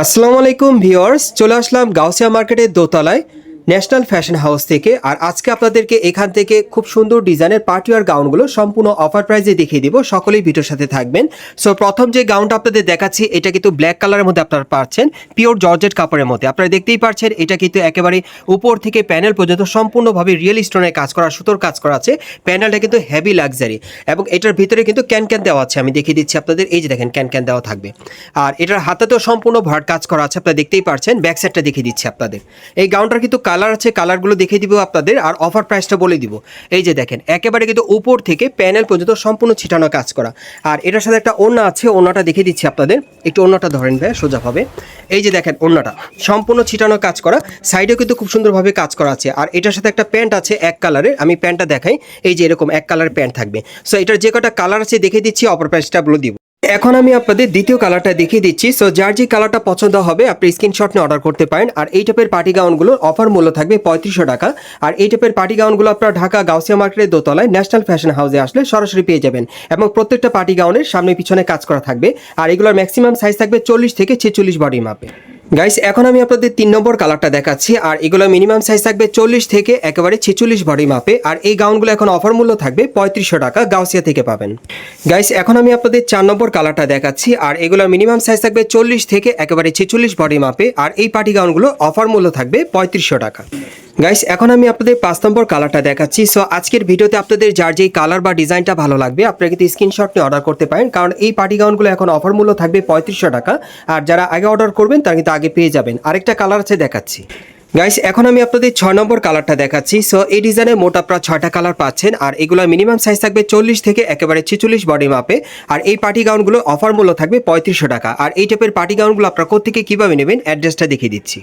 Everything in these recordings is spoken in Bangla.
আসসালামু আলাইকুম ভিওর্স চলে আসলাম গাউসিয়া মার্কেটের দোতলায়। ন্যাশনাল ফ্যাশন হাউস থেকে। আর আজকে আপনাদেরকে এখান থেকে খুব সুন্দর ডিজাইনের পার্টিওয়ার গাউনগুলো সম্পূর্ণ অফার প্রাইসে দেখিয়ে দিব। সকলেই ভিডিওর সাথে থাকবেন। সো প্রথম যে গাউনটা আপনাদের দেখাচ্ছি, এটা কিন্তু ব্ল্যাক কালারের মধ্যে আপনারা পাচ্ছেন, পিওর জর্জেট কাপড়ের মধ্যে। আপনারা দেখতেই পাচ্ছেন, এটা কিন্তু একেবারে উপর থেকে প্যানেল পর্যন্ত সম্পূর্ণভাবে রিয়েল স্টোনের কাজ করা, সুতোর কাজ করা আছে। প্যানেলটা কিন্তু হেভি লাক্সারি এবং এটার ভিতরে কিন্তু ক্যান ক্যান দেওয়া আছে, আমি দেখিয়ে দিচ্ছি আপনাদের। এই যে দেখেন ক্যান ক্যান দেওয়া থাকবে। আর এটার হাতাতেও সম্পূর্ণ ভরাট কাজ করা আছে, আপনারা দেখতেই পারছেন ব্যাক সাইডটা দেখিয়ে দিচ্ছি আপনাদের। এই গাউনটার কিন্তু কালার আছে, কালারগুলো দেখিয়ে দিব আপনাদের আর অফার প্রাইসটা বলে দিব। এই যে দেখেন, একেবারে কিন্তু উপর থেকে প্যানেল পর্যন্ত সম্পূর্ণ ছিটানো কাজ করা। আর এটার সাথে একটা ওড়না আছে, ওড়নাটা দেখিয়ে দিচ্ছি আপনাদের। একটু ওড়নাটা ধরেন ভাই সোজাভাবে এই যে দেখেন, ওড়নাটা সম্পূর্ণ ছিটানো কাজ করা। সাইডেও কিন্তু খুব সুন্দরভাবে কাজ করা আছে। আর এটার সাথে একটা প্যান্ট আছে, এক কালারের আমি প্যান্টটা দেখাই। এই যে এরকম এক কালারের প্যান্ট থাকবে। সো এটার যে কটা কালার আছে, দেখিয়ে দিচ্ছি অফার প্রাইসটা বলে দিব। এখন আমি আপনাদের দ্বিতীয় কালারটা দেখিয়ে দিচ্ছি। সো যার যে কালারটা পছন্দ হবে, আপনি স্ক্রিনশট নিয়ে অর্ডার করতে পারেন। আর এই টাইপের পার্টি গাউনগুলোর অফার মূল্য থাকবে পঁয়ত্রিশশো টাকা। আর এই টাইপের পার্টি গাউনগুলো আপনারা ঢাকা, গাউসিয়া মার্কেটের দোতলায় ন্যাশনাল ফ্যাশন হাউসে আসলে সরাসরি পেয়ে যাবেন। এবং প্রত্যেকটা পার্টি গাউনের সামনে পিছনে কাজ করা থাকবে। আর এগুলোর ম্যাক্সিমাম সাইজ থাকবে চল্লিশ থেকে ছেচল্লিশ বডি মাপে গাইস এখন আমি আপনাদের তিন নম্বর কালারটা দেখাচ্ছি, আর এগুলো মিনিমাম সাইজ থাকবে চল্লিশ থেকে একেবারে ছেচল্লিশ বডি মাপে আর এই গাউনগুলো এখন অফার মূল্য থাকবে পঁয়ত্রিশশো টাকা গাউসিয়া থেকে পাবেন। গাইস এখন আমি আপনাদের চার নম্বর কালারটা দেখাচ্ছি, আর এগুলো মিনিমাম সাইজ থাকবে চল্লিশ থেকে একেবারে ছেচল্লিশ বডি মাপে আর এই পার্টি গাউনগুলো অফার মূল্য থাকবে পঁয়ত্রিশশো টাকা। গাইস এখন আমি আপনাদের পাঁচ নম্বর কালারটা দেখাচ্ছি। সো আজকের ভিডিওতে আপনাদের যার যেই কালার বা ডিজাইনটা ভালো লাগবে, আপনারা কিন্তু স্ক্রিনশট নিয়ে অর্ডার করতে পারেন। কারণ এই পার্টি গাউনগুলো এখন অফার মূল্য থাকবে পঁয়ত্রিশশো টাকা। আর যারা আগে অর্ডার করবেন, তারা কিন্তু আগে পেয়ে যাবেন। আরেকটা কালার আছে দেখাচ্ছি। গাইস এখন আমি আপনাদের ছয় নম্বর কালারটা দেখাচ্ছি। সো এই ডিজাইনে মোট আপনারা ছয়টা কালার পাচ্ছেন। আর এগুলো মিনিমাম সাইজ থাকবে চল্লিশ থেকে একেবারে ছেচল্লিশ বডি মাপে আর এই পার্টি গাউনগুলো অফার মূল্য থাকবে পঁয়ত্রিশশো টাকা। আর এই টাইপের পার্টি গাউনগুলো আপনারা কোথেকে কীভাবে নেবেন অ্যাড্রেসটা দেখিয়ে দিচ্ছি।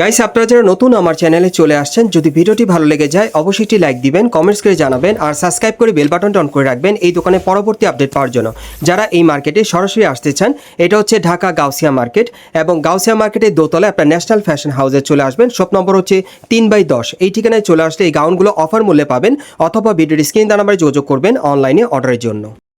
গাইস আপনারা যারা নতুন আমার চ্যানেলে চলে আসছেন, যদি ভিডিওটি ভালো লেগে যায়, অবশ্যই একটি লাইক দিবেন কমেন্টস করে জানাবেন, আর সাবস্ক্রাইব করে বেল বাটনটা অন করে রাখবেন এই দোকানে পরবর্তী আপডেট পাওয়ার জন্য। যারা এই মার্কেটে সরাসরি আসতে চান, এটা হচ্ছে ঢাকা গাউসিয়া মার্কেট এবং গাউসিয়া মার্কেটের দোতলায় আপনার ন্যাশনাল ফ্যাশন হাউসে চলে আসবেন। শপ নম্বর হচ্ছে তিন বাই দশ। এই ঠিকানায় চলে আসলে এই গাউনগুলো অফার মূল্যে পাবেন, অথবা ভিডিওর স্ক্রিন নাম্বারে যোগাযোগ করবেন অনলাইনে অর্ডারের জন্য।